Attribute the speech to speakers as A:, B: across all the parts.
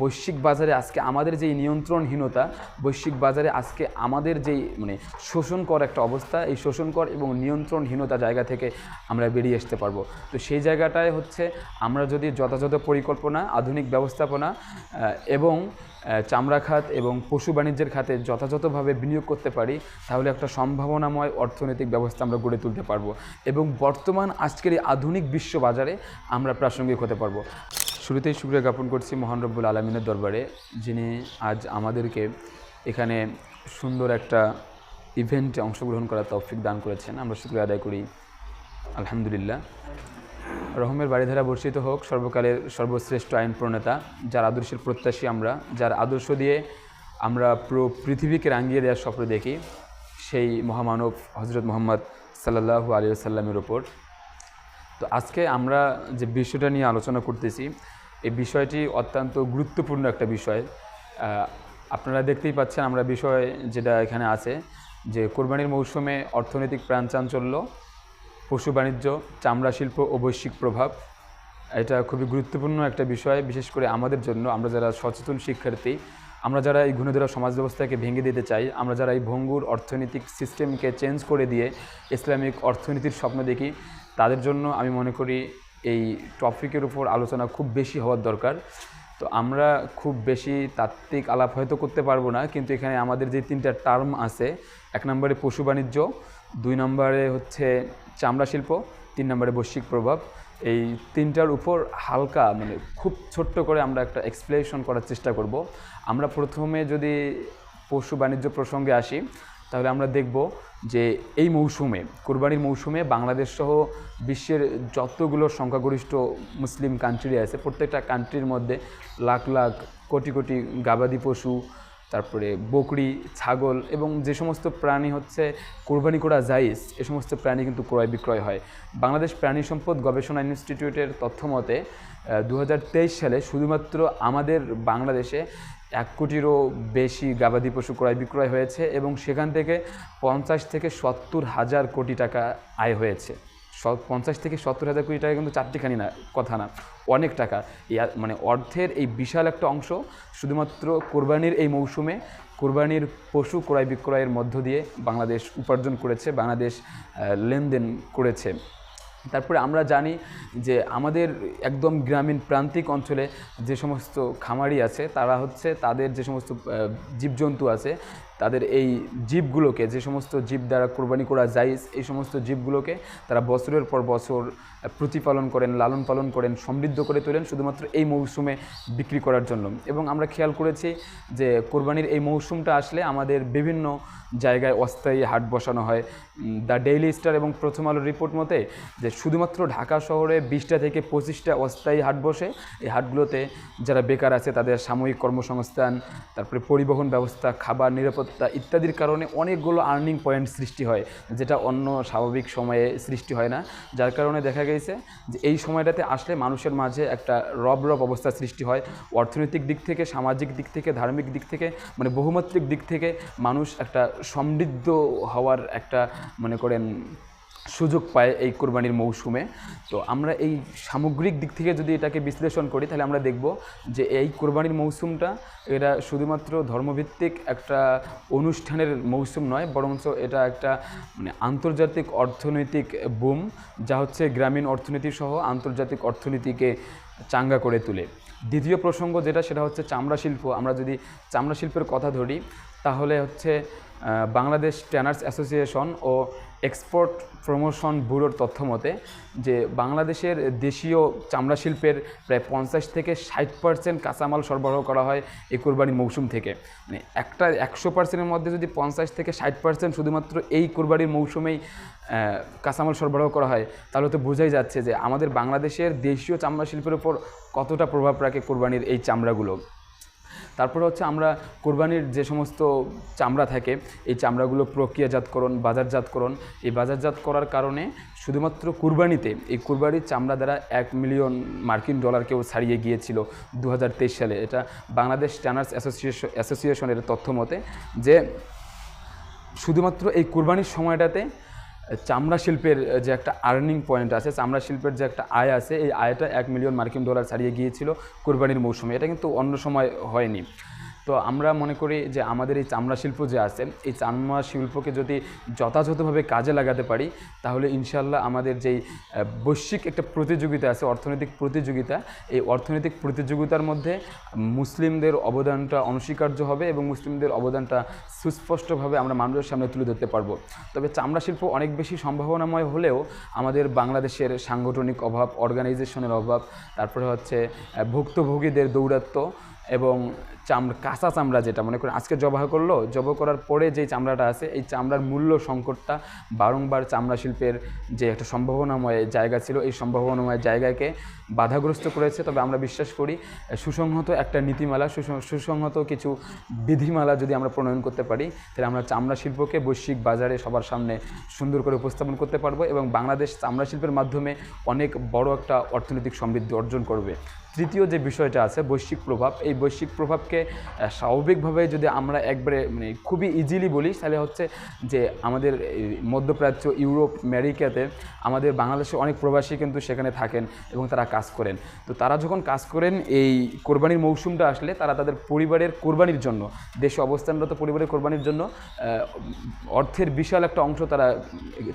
A: বৈশ্বিক বাজারে আজকে আমাদের যেই নিয়ন্ত্রণহীনতা, বৈশ্বিক বাজারে আজকে আমাদের যেই মানে শোষণকর একটা অবস্থা, এই শোষণকর এবং নিয়ন্ত্রণহীনতা জায়গা থেকে আমরা বেরিয়ে আসতে পারব। তো সেই জায়গাটায় হচ্ছে আমরা যদি যথাযথ পরিকল্পনা, আধুনিক ব্যবস্থাপনা এবং চামড়া খাত এবং পশু বাণিজ্যের খাতে যথাযথভাবে বিনিয়োগ করতে পারি, তাহলে একটা সম্ভাবনাময় অর্থনৈতিক ব্যবস্থা আমরা গড়ে তুলতে পারব। এবং বর্তমান আজকের এই আধুনিক বিশ্ব বাজারে আমরা প্রাসঙ্গিক হতে পারব। শুরুতেই শুক্রিয়া জ্ঞাপন করছি মহান রব্বুল আলমিনের দরবারে, যিনি আজ আমাদেরকে এখানে সুন্দর একটা ইভেন্টে অংশগ্রহণ করার তৌফিক দান করেছেন। আমরা শুক্রিয়া আদায় করি। আলহামদুলিল্লাহ। রহমের বাড়িধারা বর্ষিত হোক, সর্বকালের সর্বশ্রেষ্ঠ আইন প্রণেতা, যার আদর্শের প্রত্যাশী আমরা, যার আদর্শ দিয়ে আমরা পুরো পৃথিবীকে রাঙিয়ে দেওয়ার স্বপ্ন দেখি, সেই মহামানব হজরত মোহাম্মদ সাল্লাহু আলী সাল্লামের ওপর তো আজকে আমরা যে বিষয়টা নিয়ে আলোচনা করতেছি এই বিষয়টি অত্যন্ত গুরুত্বপূর্ণ একটা বিষয়। আপনারা দেখতেই পাচ্ছেন আমরা বিষয় যেটা এখানে আছে, যে কোরবানির মৌসুমে অর্থনৈতিক প্রাণচাঞ্চল্য, পশু বাণিজ্য, চামড়া শিল্প ও বৈশ্বিক প্রভাব, এটা খুবই গুরুত্বপূর্ণ একটা বিষয়, বিশেষ করে আমাদের জন্য, আমরা যারা সচেতন শিক্ষার্থী, আমরা যারা এই গুণধরা সমাজ ব্যবস্থাকে ভেঙে দিতে চাই, আমরা যারা এই ভঙ্গুর অর্থনৈতিক সিস্টেমকে চেঞ্জ করে দিয়ে ইসলামিক অর্থনীতির স্বপ্ন দেখি, তাদের জন্য আমি মনে করি এই টপিকের উপর আলোচনা খুব বেশি হওয়ার দরকার। তো আমরা খুব বেশি তাত্ত্বিক আলাপ হয়তো করতে পারব না, কিন্তু এখানে আমাদের যে তিনটা টার্ম আছে, এক নম্বরে পশু বাণিজ্য, দুই নম্বরে হচ্ছে চামড়া শিল্প, তিন নম্বরে বৈশ্বিক প্রভাব। এই তিনটার উপর হালকা মানে খুব ছোট্ট করে আমরা একটা এক্সপ্লেনেশন করার চেষ্টা করব। আমরা প্রথমে যদি পশু বাণিজ্য প্রসঙ্গে আসি তাহলে আমরা দেখব যে এই মৌসুমে, কোরবানির মৌসুমে বাংলাদেশ সহ বিশ্বের যতগুলো সংখ্যাগরিষ্ঠ মুসলিম কান্ট্রি আছে, প্রত্যেকটা কান্ট্রির মধ্যে লাখ লাখ কোটি কোটি গাবাদি পশু, তারপরে বকরি, ছাগল এবং যে সমস্ত প্রাণী হচ্ছে কোরবানি করা জাইজ এ সমস্ত প্রাণী কিন্তু ক্রয় বিক্রয় হয়। বাংলাদেশ প্রাণী সম্পদ গবেষণা ইনস্টিটিউটের তথ্য মতে দু সালে শুধুমাত্র আমাদের বাংলাদেশে এক কোটিরও বেশি গাবাদি পশু ক্রয় বিক্রয় হয়েছে এবং সেখান থেকে পঞ্চাশ থেকে সত্তর হাজার কোটি টাকা আয় হয়েছে। পঞ্চাশ থেকে সত্তর হাজার কোটি টাকা কিন্তু চারটিখানি না, কথা না, অনেক টাকা। মানে অর্থের এই বিশাল একটা অংশ শুধুমাত্র কোরবানির এই মৌসুমে কোরবানির পশু ক্রয় বিক্রয়ের মধ্য দিয়ে বাংলাদেশ উপার্জন করেছে, বাংলাদেশ লেনদেন করেছে। তারপরে আমরা জানি যে আমাদের একদম গ্রামীণ প্রান্তিক অঞ্চলে যে সমস্ত খামারি আছে, তারা হচ্ছে তাদের যে সমস্ত জীবজন্তু আছে, তাদের এই জীবগুলোকে, যে সমস্ত জীব দ্বারা কোরবানি করা যায়, এই সমস্ত জীবগুলোকে তারা বছরের পর বছর প্রতিপালন করেন, লালন পালন করেন, সমৃদ্ধ করে তোলেন শুধুমাত্র এই মৌসুমে বিক্রি করার জন্য। এবং আমরা খেয়াল করেছি যে কোরবানির এই মৌসুমটা আসলে আমাদের বিভিন্ন জায়গায় অস্থায়ী হাট বসানো হয়। দ্য ডেইলি স্টার এবং প্রথম আলোর রিপোর্ট মতে যে শুধুমাত্র ঢাকা শহরে বিশটা থেকে পঁচিশটা অস্থায়ী হাট বসে। এই হাটগুলোতে যারা বেকার আছে তাদের সাময়িক কর্মসংস্থান, তারপরে পরিবহন ব্যবস্থা, খাবার নিরাপত্তা ইত্যাদির কারণে অনেকগুলো আর্নিং পয়েন্ট সৃষ্টি হয়, যেটা অন্য স্বাভাবিক সময়ে সৃষ্টি হয় না। যার কারণে দেখা গেছে যে এই সময়টাতে আসলে মানুষের মাঝে একটা রব রব অবস্থা সৃষ্টি হয়। অর্থনৈতিক দিক থেকে, সামাজিক দিক থেকে, ধার্মিক দিক থেকে মানে বহুমাত্রিক দিক থেকে মানুষ একটা সমৃদ্ধ হওয়ার একটা, মনে করেন সুযোগ পায় এই কোরবানির মৌসুমে। তো আমরা এই সামগ্রিক দিক থেকে যদি এটাকে বিশ্লেষণ করি, তাহলে আমরা দেখব যে এই কোরবানির মৌসুমটা এটা শুধুমাত্র ধর্মভিত্তিক একটা অনুষ্ঠানের মৌসুম নয়, বরঞ্চ এটা একটা মানে আন্তর্জাতিক অর্থনৈতিক বুম যা হচ্ছে গ্রামীণ অর্থনীতি সহ আন্তর্জাতিক অর্থনীতিকে চাঙ্গা করে তোলে। দ্বিতীয় প্রসঙ্গ যেটা, সেটা হচ্ছে চামড়া শিল্প। আমরা যদি চামড়া শিল্পের কথা ধরি, তাহলে হচ্ছে বাংলাদেশ ট্যানার্স অ্যাসোসিয়েশন ও এক্সপোর্ট প্রমোশন ব্যুরোর তথ্য মতে যে বাংলাদেশের দেশীয় চামড়া শিল্পের প্রায় পঞ্চাশ থেকে ষাট পার্সেন্ট কাঁচামাল সরবরাহ করা হয় এই কোরবানির মৌসুম থেকে। মানে একটা একশো পার্সেন্টের মধ্যে যদি পঞ্চাশ থেকে ষাট পার্সেন্ট শুধুমাত্র এই কোরবানির মৌসুমেই কাঁচামাল সরবরাহ করা হয়, তাহলে তো বোঝাই যাচ্ছে যে আমাদের বাংলাদেশের দেশীয় চামড়া শিল্পের উপর কতটা প্রভাব রাখে কোরবানির এই চামড়াগুলো। তারপরে হচ্ছে আমরা কোরবানির যে সমস্ত চামড়া থাকে, এই চামড়াগুলো প্রক্রিয়াজাতকরণ, বাজারজাতকরণ। এই বাজারজাত করার কারণে শুধুমাত্র কুরবানিতে এই কুরবানির চামড়া দ্বারা এক মিলিয়ন মার্কিন ডলারকেও ছাড়িয়ে গিয়েছিল দু হাজার তেইশ সালে। এটা বাংলাদেশ ট্যানার্স অ্যাসোসিয়েশন অ্যাসোসিয়েশনের তথ্য মতে যে শুধুমাত্র এই কুরবানির সময়টাতে চামড়া শিল্পের যে একটা আর্নিং পয়েন্ট আছে, চামড়া শিল্পের যে একটা আয় আছে, এই আয়টা এক মিলিয়ন মার্কিন ডলার ছাড়িয়ে গিয়েছিল কোরবানির মৌসুমে। এটা কিন্তু অন্য সময় হয়নি। তো আমরা মনে করি যে আমাদের এই চামড়া শিল্প যে আছে, এই চামড়া শিল্পকে যদি যথাযথভাবে কাজে লাগাতে পারি, তাহলে ইনশাল্লাহ আমাদের যেই বৈশ্বিক একটা প্রতিযোগিতা আছে, অর্থনৈতিক প্রতিযোগিতা, এই অর্থনৈতিক প্রতিযোগিতার মধ্যে মুসলিমদের অবদানটা অনস্বীকার্য হবে এবং মুসলিমদের অবদানটা সুস্পষ্টভাবে আমরা মানুষের সামনে তুলে ধরতে পারব। তবে চামড়া শিল্প অনেক বেশি সম্ভাবনাময় হলেও আমাদের বাংলাদেশের সাংগঠনিক অভাব অর্গানাইজেশনের অভাব, তারপরে হচ্ছে ভুক্তভোগীদের দৌরাত্ম্য এবং চামড়া, কাঁচা চামড়া যেটা, মনে করেন আজকে জবাহ করল, জবাহ করার পরে যে চামড়াটা আছে, এই চামড়ার মূল্য সংকটটা বারংবার চামড়া শিল্পের যে একটা সম্ভাবনাময় জায়গা ছিল, এই সম্ভাবনাময় জায়গাকে বাধাগ্রস্ত করেছে। তবে আমরা বিশ্বাস করি, সুসংহত একটা নীতিমালা, সুসং- সুসংহত কিছু বিধিমালা যদি আমরা প্রণয়ন করতে পারি, তাহলে আমরা চামড়া শিল্পকে বৈশ্বিক বাজারে সবার সামনে সুন্দর করে উপস্থাপন করতে পারব এবং বাংলাদেশ চামড়া শিল্পের মাধ্যমে অনেক বড় একটা অর্থনৈতিক সমৃদ্ধি অর্জন করবে। তৃতীয় যে বিষয়টা আছে, বৈশ্বিক প্রভাব, এই বৈশ্বিক প্রভাবকে স্বাভাবিকভাবে যদি আমরা একবারে মানে খুবই ইজিলি বলি, তাহলে হচ্ছে যে আমাদের মধ্যপ্রাচ্য, ইউরোপ, আমেরিকাতে আমাদের বাংলাদেশে অনেক প্রবাসী কিন্তু সেখানে থাকেন এবং তারা কাজ করেন। তো তারা যখন কাজ করেন, এই কোরবানির মৌসুমটা আসলে তারা তাদের পরিবারের কোরবানির জন্য, দেশে অবস্থানরত পরিবারের কোরবানির জন্য অর্থের বিশাল একটা অংশ তারা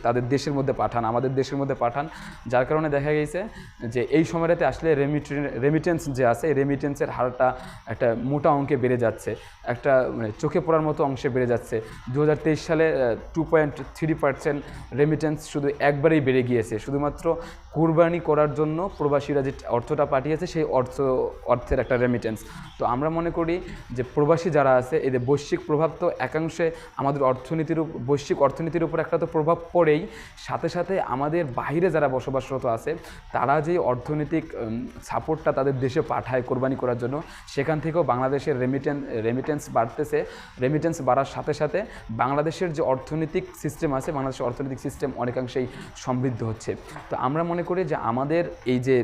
A: তাদের দেশের মধ্যে পাঠান, আমাদের দেশের মধ্যে পাঠান। যার কারণে দেখা গেছে যে এই সময়টাতে আসলে রেমিটেন্স রেমিটেন্স যে আছে, এই রেমিটেন্সের হারটা একটা মোটা অঙ্কে বেড়ে যাচ্ছে, একটা মানে চোখে পড়ার মতো অংশে বেড়ে যাচ্ছে। দু হাজার তেইশ সালে two point three percent remittance শুধু একবারেই বেড়ে গিয়েছে। শুধুমাত্র কুরবানি করার জন্য প্রবাসীরা যে অর্থটা পাঠিয়েছে, সেই অর্থ, অর্থের একটা রেমিটেন্স তো আমরা মনে করি যে প্রবাসী যারা আছে, এদের বৈশ্বিক প্রভাব তো একাংশে আমাদের অর্থনীতির বৈশ্বিক অর্থনীতির উপর একটা তো প্রভাব পড়েই, সাথে সাথে আমাদের বাইরে যারা বসবাসরত আছে, তারা যে অর্থনৈতিক সাপোর্টটা তাদের দেশে পাঠায় কোরবানি করার জন্য। সেখান থেকেও বাংলাদেশের রেমিটেন্স রেমিটেন্স বাড়তেছে। রেমিটেন্স বাড়ার সাথে সাথে বাংলাদেশের যে অর্থনৈতিক সিস্টেম আছে, বাংলাদেশের অর্থনৈতিক সিস্টেম অনেকাংশেই সমৃদ্ধ হচ্ছে। তো আমরা মনে করি যে আমাদের এই যে,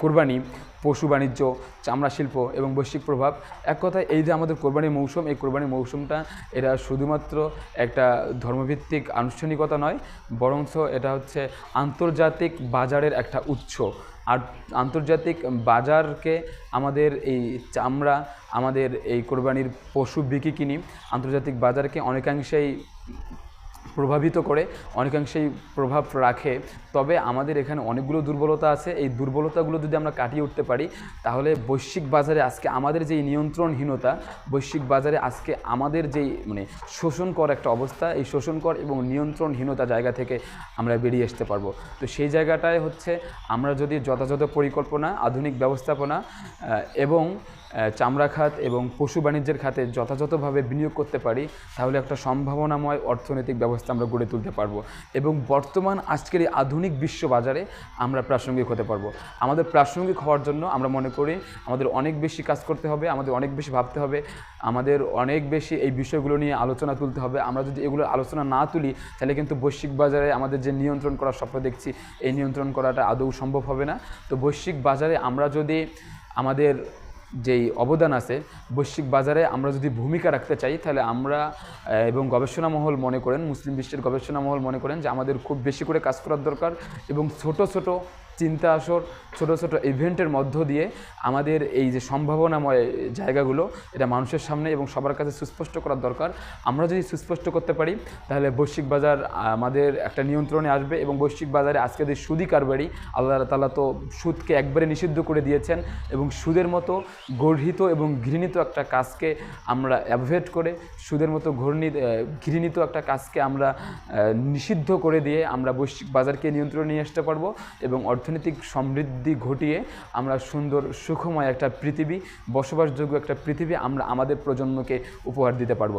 A: কোরবানি, পশু বাণিজ্য, চামড়া শিল্প এবং বৈশ্বিক প্রভাব, এক কথায় এই যে আমাদের কোরবানির মৌসুম, এই কোরবানির মৌসুমটা এটা শুধুমাত্র একটা ধর্মভিত্তিক আনুষ্ঠানিকতা নয়, বরঞ্চ এটা হচ্ছে আন্তর্জাতিক বাজারের একটা উৎস। আর আন্তর্জাতিক বাজারকে আমাদের এই চামড়া, আমাদের এই কোরবানির পশু বিক্রি কিনি, আন্তর্জাতিক বাজারকে অনেকাংশেই প্রভাবিত করে, অনেকাংশেই প্রভাব রাখে। তবে আমাদের এখানে অনেকগুলো দুর্বলতা আছে। এই দুর্বলতাগুলো যদি আমরা কাটিয়ে উঠতে পারি, তাহলে বৈশ্বিক বাজারে আজকে আমাদের যেই নিয়ন্ত্রণহীনতা, বৈশ্বিক বাজারে আজকে আমাদের যেই মানে শোষণকর একটা অবস্থা, এই শোষণকর এবং নিয়ন্ত্রণহীনতা জায়গা থেকে আমরা বেরিয়ে আসতে পারব। তো সেই জায়গাটায় হচ্ছে আমরা যদি যথাযথ পরিকল্পনা, আধুনিক ব্যবস্থাপনা এবং চামড়া খাত এবং পশু বাণিজ্যের খাতে যথাযথভাবে বিনিয়োগ করতে পারি, তাহলে একটা সম্ভাবনাময় অর্থনৈতিক ব্যবস্থা আমরা গড়ে তুলতে পারব। এবং বর্তমান আজকের এই আধুনিক বিশ্ব বাজারে আমরা প্রাসঙ্গিক হতে পারব। আমাদের প্রাসঙ্গিক হওয়ার জন্য আমরা মনে করি আমাদের অনেক বেশি কাজ করতে হবে, আমাদের অনেক বেশি ভাবতে হবে, আমাদের অনেক বেশি এই বিষয়গুলো নিয়ে আলোচনা তুলতে হবে। আমরা যদি এগুলো আলোচনা না তুলি, তাহলে কিন্তু বৈশ্বিক বাজারে আমাদের যে নিয়ন্ত্রণ করার স্বপ্ন দেখছি, এই নিয়ন্ত্রণ করাটা আদৌ সম্ভব হবে না। তো বৈশ্বিক বাজারে আমরা যদি আমাদের যেই অবদান আছে, বৈশ্বিক বাজারে আমরা যদি ভূমিকা রাখতে চাই, তাহলে আমরা এবং গবেষণা মহল মনে করেন, মুসলিম বিশ্বের গবেষণা মহল মনে করেন যে আমাদের খুব বেশি করে কাজ করার দরকার এবং ছোট ছোট চিন্তা আসর ছোট ছোট ইভেন্টের মধ্য দিয়ে আমাদের এই যে সম্ভাবনাময় জায়গাগুলো এটা মানুষের সামনে এবং সবার কাছে সুস্পষ্ট করার দরকার। আমরা যদি সুস্পষ্ট করতে পারি তাহলে বৈশ্বিক বাজার আমাদের একটা নিয়ন্ত্রণে আসবে এবং বৈশ্বিক বাজারে আজকে যে সুদি কারবারি আল্লাহ তালা তো সুদকে একবারে নিষিদ্ধ করে দিয়েছেন এবং সুদের মতো গর্হিত এবং ঘৃণিত একটা কাজকে আমরা অ্যাভয়েড করে সুদের মতো ঘূর্ণিত আহ, ঘৃণিত একটা কাজকে আমরা নিষিদ্ধ করে দিয়ে আমরা বৈশ্বিক বাজারকে নিয়ন্ত্রণে নিয়ে আসতে পারব এবং অর্থনৈতিক সমৃদ্ধি ঘটিয়ে আমরা সুন্দর, সুখময় একটা পৃথিবী, বসবাসযোগ্য একটা পৃথিবী আমরা আমাদের প্রজন্মকে উপহার দিতে পারব।